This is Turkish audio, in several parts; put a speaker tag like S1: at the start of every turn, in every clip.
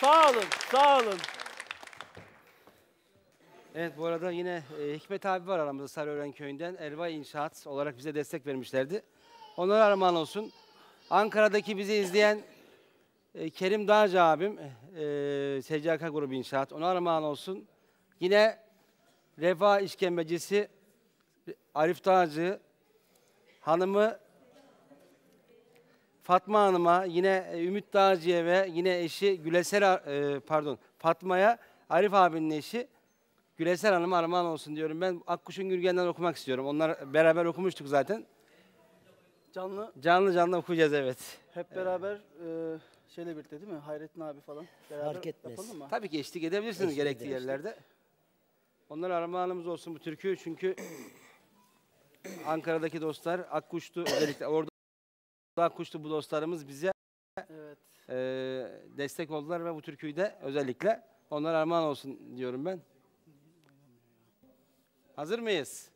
S1: Sağ olun, sağ olun.
S2: Evet bu arada yine e, Hikmet abi var aramızda Sarıören köyünden. Elva İnşaat olarak bize destek vermişlerdi. Onlara armağan olsun. Ankara'daki bizi izleyen e, Kerim Dağcı abim, e, SCK Grubu İnşaat. Ona armağan olsun. Yine Refah işkembecisi Arif Dağcı hanımı Fatma Hanım'a, yine e, Ümit Dağcı'ya ve yine eşi Güleser, e, pardon Fatma'ya, Arif abinin eşi Güleser Hanım'a armağan olsun diyorum. Ben Akkuş'un Gürgen'den okumak istiyorum. Onlar beraber okumuştuk zaten.
S1: Canlı
S2: Canlı canlı okuyacağız evet.
S1: hep beraber e, şeyle birlikte değil mi? Hayrettin abi falan. Beraber
S3: Fark etmez.
S1: Yapalım mı?
S2: Tabii ki eşlik edebilirsiniz
S3: Eşlik
S2: gerektiği
S3: ederiz.
S2: yerlerde. Onlara armağanımız olsun bu türkü çünkü Ankara'daki dostlar Akkuş'tu özellikle orada Akkuş'tu bu dostlarımız bize
S1: Evet.
S2: e, destek oldular ve bu türküyü de özellikle onlara armağan olsun diyorum ben. Hazır mıyız?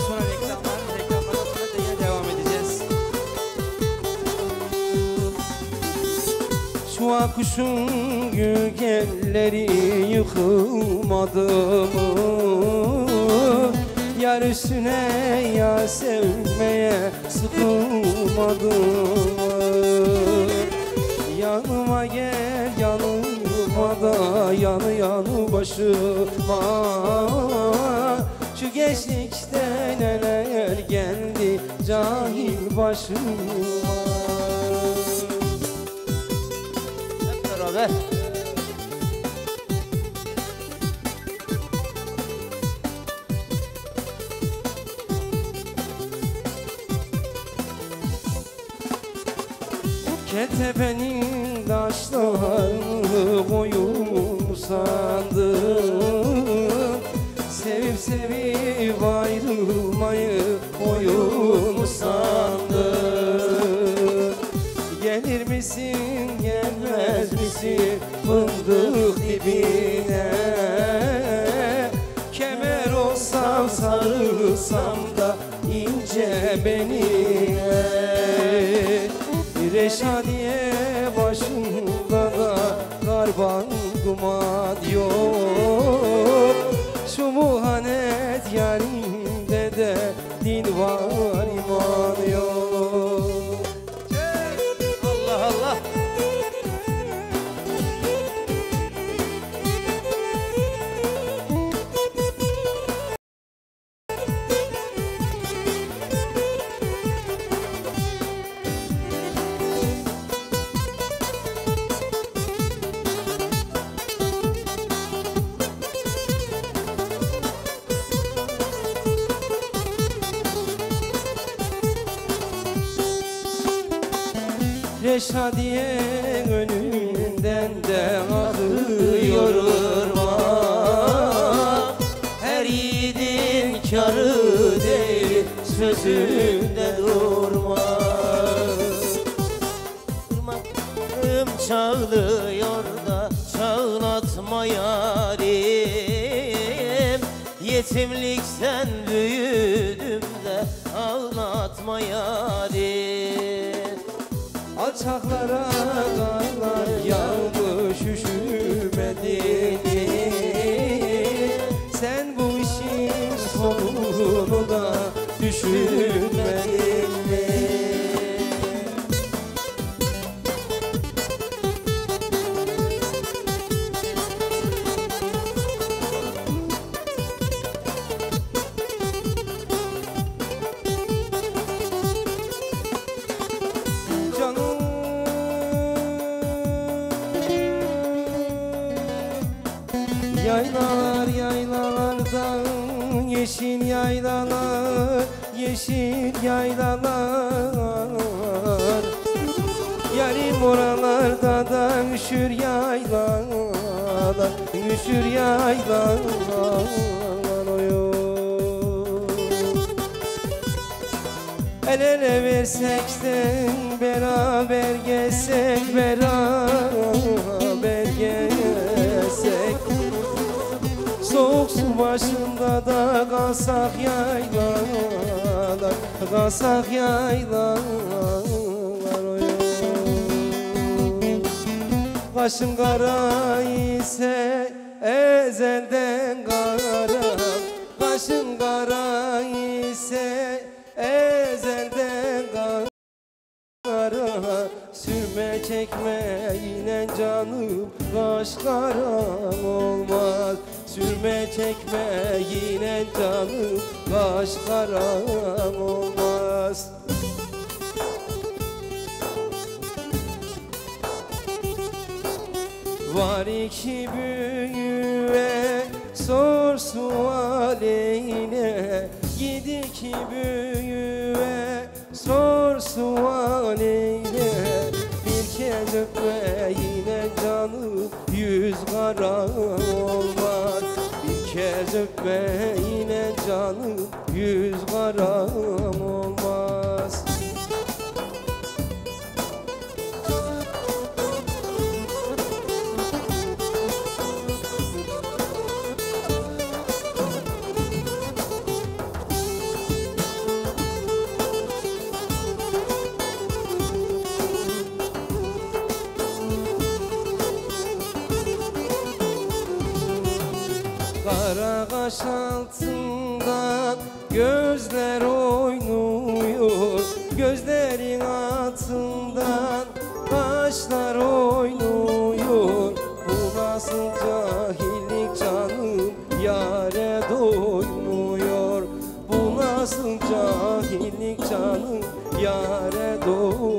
S2: Sonra reklam var. Reklamlardan sonra da yine devam edeceğiz. Şu akuşun gölgeleri yıkılmadı mı? Yar üstüne ya sevmeye sıkılmadı mı? Yanıma gel yanıma da yanı yanı başıma Şu gençlikte neler geldi cahil başıma Hep beraber. Ketepenin taşlarını koyun sandım Sevip sevip ayrılmayı oyun sandım Gelir misin gelmez misin fındık dibine? Kemer olsam sarılsam da ince beline Reşadiye başında da garban duman Reşadiye önünden de akıyor ırmak Her yiğidin karı değil sözünde durmak
S3: Irmaklarım çağlıyor da çağlatma yarim Yetimlikten büyüdüm de ağlatma yarim
S2: Alçaklara karlar yağmış Yaylalar yaylalarda yeşil yaylalar Yeşil yaylalar. Yarim oralarda da üşür yaylalar Üşür yaylalar El ele versek de beraber gezsek beraber gez başında da kalsak yaylalar Kalsak yaylalar. Kaşın kara ise ezelden kara Kaşın kara ise ezelden kara Sürme çekme yine canım kaş olmaz Sürme çekme yine canım kaş karam olmaz. Var iki büyüğe sor sualine Gid iki büyüğe sor sualine Bir kez öpme yine canım yüz kara olmaz Öpme yine canım yüz kara olmaz Kara kaş altından gözler oynuyor. Gözlerin altından kaşlar oynuyor. Bu nasıl cahillik canım yare doymuyor. Bu nasıl cahillik canım yare doymuyor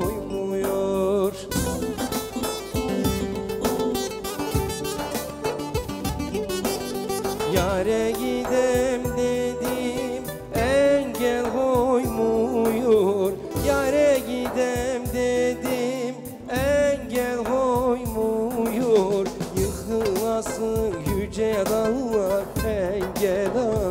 S2: Yare gidem dedim engel koymuyor Yare gidem dedim engel koymuyor Yıkılasın yüce dağlar engel arada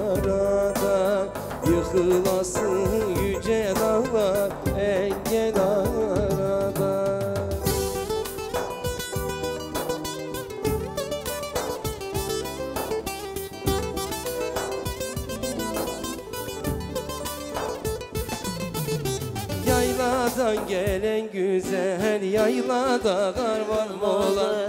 S2: Yayladan gelen güzel yaylada kar var mı ola?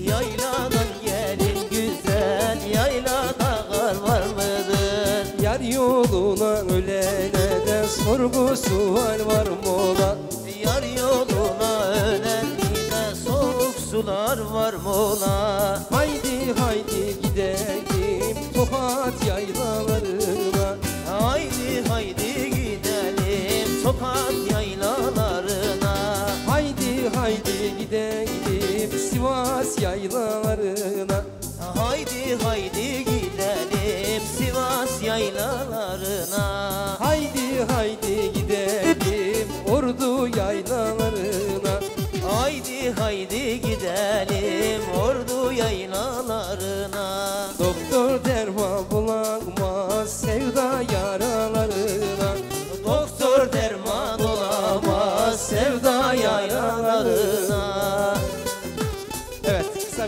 S4: Yayladan gelin güzel Yaylada kar var mıdır?
S2: Yar yoluna ölene de sorgusu var var mı ola?
S4: Yar yoluna ölenliğine soğuk sular var mı ola?
S2: Haydi haydi gidelim
S4: gidelim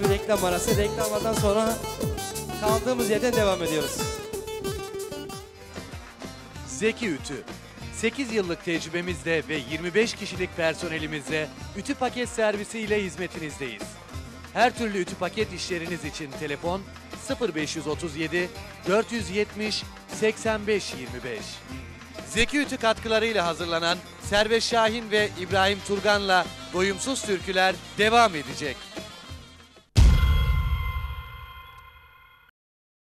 S2: bir reklam arası reklamlardan sonra kaldığımız yerden devam ediyoruz.
S5: Zeki Ütü. 8 yıllık tecrübemizle ve 25 kişilik personelimizle ütü paket servisiyle hizmetinizdeyiz. Her türlü ütü paket işleriniz için telefon 0537 470 85 25. Zeki Ütü katkılarıyla hazırlanan Servet Şahin ve İbrahim Turgan'la doyumsuz türküler devam edecek.